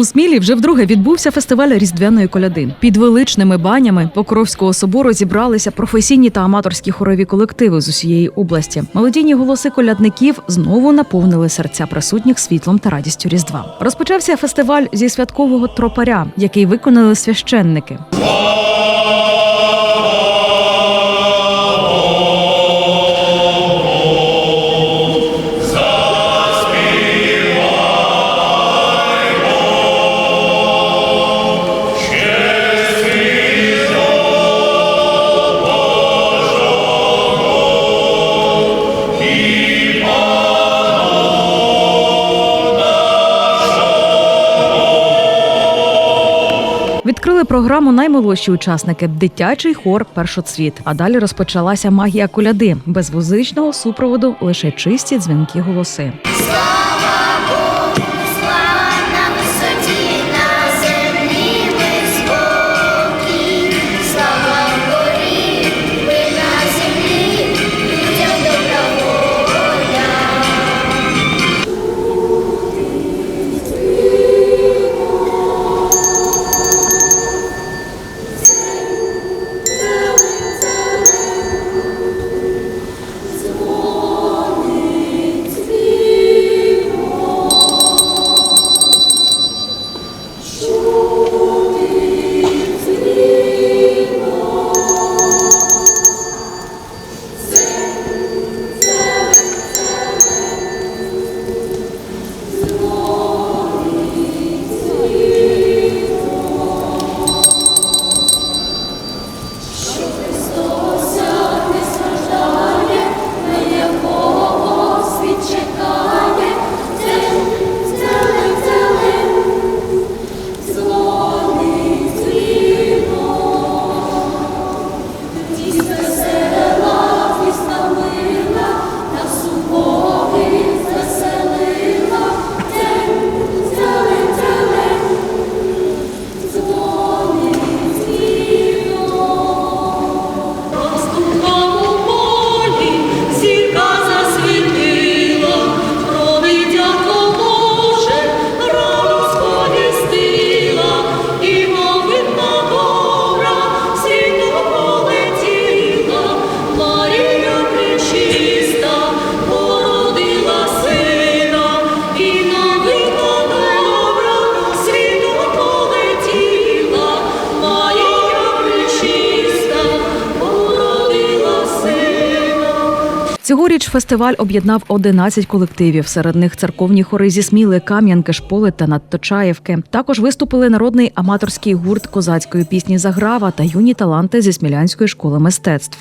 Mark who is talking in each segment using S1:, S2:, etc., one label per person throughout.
S1: У Смілі вже вдруге відбувся фестиваль різдвяної коляди. Під величними банями Покровського собору зібралися професійні та аматорські хорові колективи з усієї області. Мелодійні голоси колядників знову наповнили серця присутніх світлом та радістю Різдва. Розпочався фестиваль зі святкового тропаря, який виконали священники. Відкрили програму наймолодші учасники дитячий хор Першоцвіт. А далі розпочалася магія коляди без музичного супроводу, лише чисті дзвінки голоси. Цьогоріч фестиваль об'єднав 11 колективів. Серед них церковні хори зі Сміли, Кам'янки, Шполи та Надточаєвки. Також виступили народний аматорський гурт козацької пісні Заграва та юні таланти зі Смілянської школи мистецтв.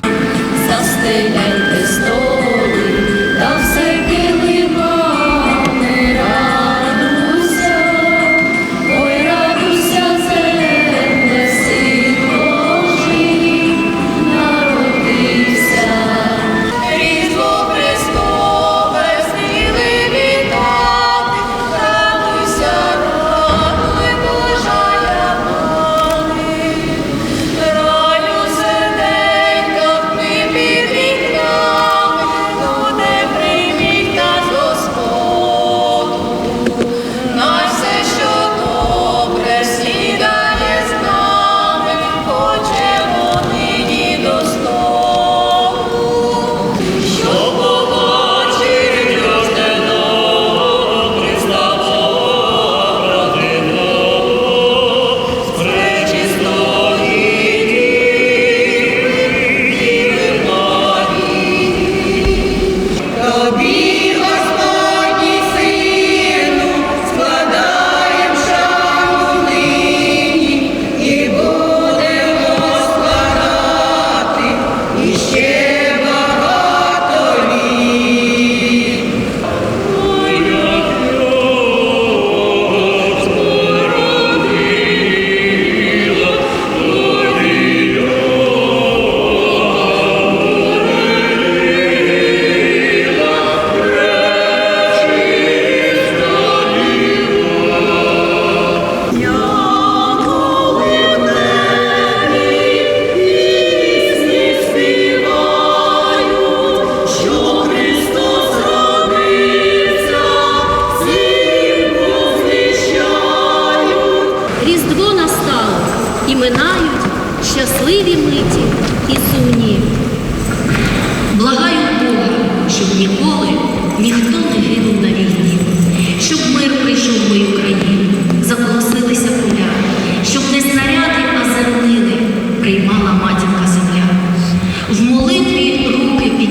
S1: Yeah.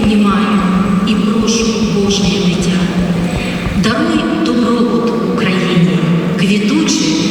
S1: Піднімаю і прошу Боже дитя. Даруй добробут Україні, квітуче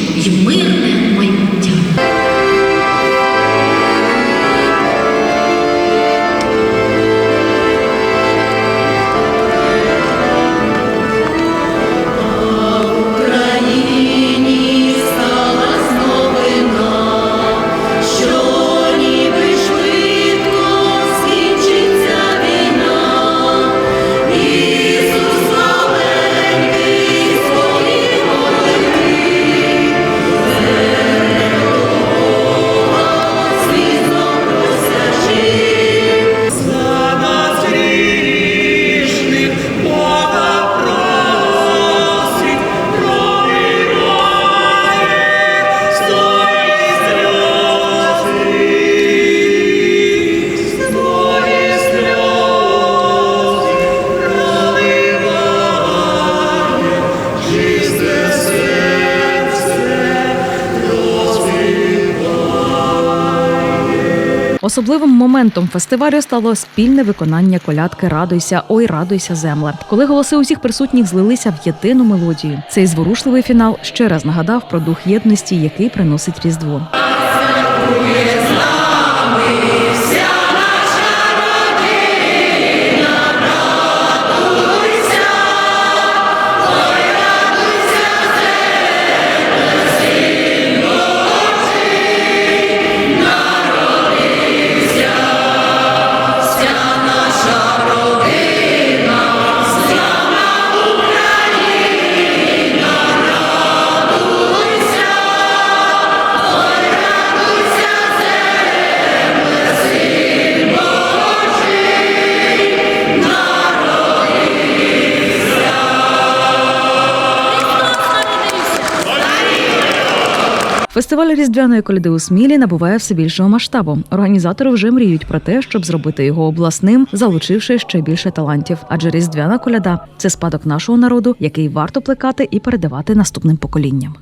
S2: Особливим моментом фестивалю стало спільне виконання колядки Радуйся, ой, радуйся, земле. Коли голоси усіх присутніх злилися в єдину мелодію. Цей зворушливий фінал ще раз нагадав про дух єдності, який приносить Різдво. Фестиваль різдвяної коляди у Смілі набуває все більшого масштабу. Організатори вже мріють про те, щоб зробити його обласним, залучивши ще більше талантів. Адже різдвяна коляда це спадок нашого народу, який варто плекати і передавати наступним поколінням.